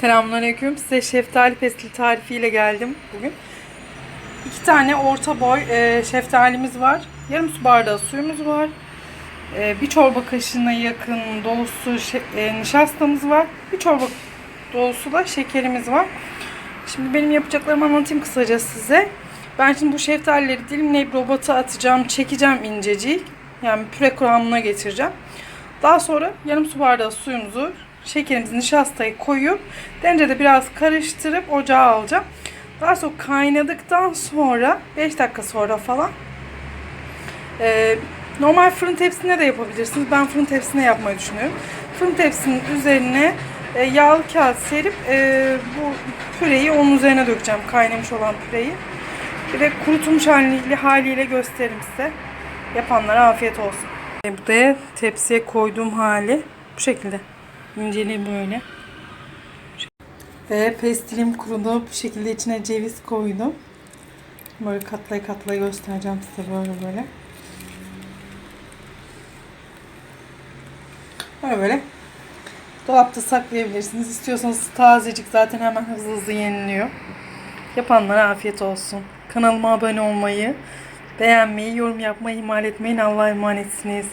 Selamünaleyküm. Size şeftali pestil tarifiyle geldim bugün. İki tane orta boy e, şeftalimiz var. Yarım su bardağı suyumuz var. E, bir çorba kaşığına yakın dolusu e, nişastamız var. Bir çorba dolusu da şekerimiz var. Şimdi benim yapacaklarımı anlatayım kısaca size. Ben şimdi bu şeftalileri dilimleyip robota atacağım, çekeceğim incecik. Yani püre kıvamına getireceğim. Daha sonra yarım su bardağı suyumuzu, şekerimizi, nişastayı koyup tencerede biraz karıştırıp ocağa alacağım. Daha sonra kaynadıktan sonra 5 dakika sonra falan e, normal fırın tepsisine de yapabilirsiniz. Ben fırın tepsisine yapmayı düşünüyorum. Fırın tepsinin üzerine e, yağlı kağıt serip e, bu püreyi onun üzerine dökeceğim. Kaynamış olan püreyi. De kurutulmuş haliyle, haliyle gösteririm size. Yapanlara afiyet olsun. E, Bu da tepsiye koyduğum hali bu şekilde. İnceliği böyle. Ve pestilim kurudu. Bu şekilde içine ceviz koydum. Böyle katlaya katlaya göstereceğim size böyle böyle. Böyle böyle. Dolapta saklayabilirsiniz. İstiyorsanız tazecik zaten hemen hızlı hızlı yeniliyor. Yapanlara afiyet olsun. Kanalıma abone olmayı, beğenmeyi, yorum yapmayı ihmal etmeyin. Allah'a emanetsiniz.